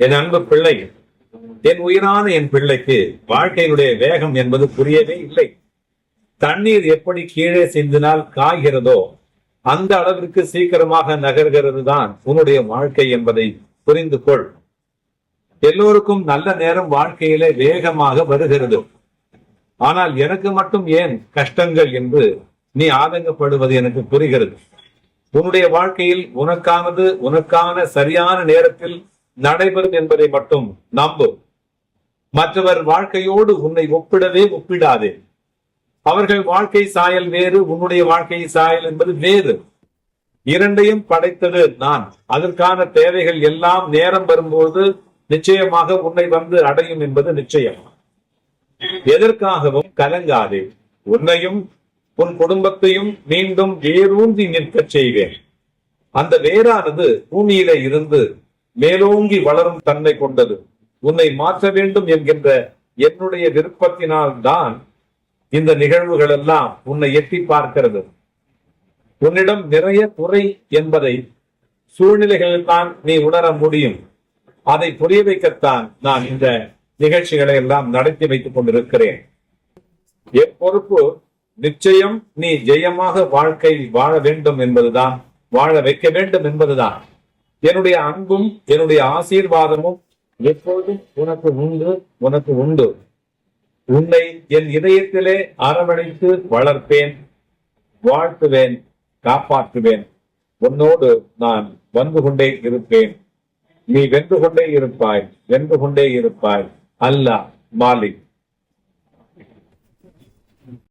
என் அன்பு பிள்ளை என் உயிரான என் பிள்ளைக்கு வாழ்க்கையினுடைய வேகம் என்பது புரியவே இல்லை. தண்ணீர் எப்படி கீழே சிந்தினால் காய்கிறதோ அந்த அளவிற்கு சீக்கிரமாக நகர்கிறது தான் உன்னுடைய வாழ்க்கை என்பதை புரிந்து கொள். எல்லோருக்கும் நல்ல நேரம் வாழ்க்கையிலே வேகமாக வருகிறது. ஆனால் எனக்கு மட்டும் ஏன் கஷ்டங்கள் என்று நீ ஆதங்கப்படுவது எனக்கு புரிகிறது. உன்னுடைய வாழ்க்கையில் உனக்கானது உனக்கான சரியான நேரத்தில் நடைபெறும் என்பதை மட்டும் நம்பு. மற்றவர் வாழ்க்கையோடு உன்னை ஒப்பிடவே ஒப்பிடாதே. அவர்கள் வாழ்க்கை சாயல் வேறு உன்னுடைய வாழ்க்கை சாயல் என்பது வேறு. இரண்டையும் படைத்தது நான். அதற்கான தேவைகள் எல்லாம் நேரம் வரும்போது நிச்சயமாக உன்னை வந்து அடையும் என்பது நிச்சயம். எதற்காகவும் கலங்காதே. உன்னையும் உன் குடும்பத்தையும் மீண்டும் வேரூன்றி நிற்கச் செய்வேன். அந்த வேரானது பூமியில இருந்து மேலோங்கி வளரும் தன்மை கொண்டது. உன்னை மாற்ற வேண்டும் என்கின்ற என்னுடைய விருப்பத்தினால் தான் இந்த நிகழ்வுகள் எல்லாம் உன்னை எட்டி பார்க்கிறது. உன்னிடம் நிறைய குறை என்பதை சூழ்நிலைகளில் தான் நீ உணர முடியும். அதை புரிய வைக்கத்தான் நான் இந்த நிகழ்ச்சிகளை எல்லாம் நடத்தி வைத்துக் கொண்டிருக்கிறேன். என் பொறுப்பு நிச்சயம் நீ ஜெயமாக வாழ்க்கை வாழ வேண்டும் என்பதுதான். வாழ வைக்க வேண்டும் என்பதுதான். என்னுடைய அன்பும் என்னுடைய ஆசீர்வாதமும் எப்போதும் உனக்கு உண்டு உனக்கு உண்டு. உன்னை என் இதயத்திலே அரவணைத்து வளர்ப்பேன் வாழ்த்துவேன் காப்பாற்றுவேன். உன்னோடு நான் வந்து கொண்டே இருப்பேன். நீ வென்று கொண்டே இருப்பாய் வென்று கொண்டே இருப்பாய். அல்லாஹ் மாலிக்.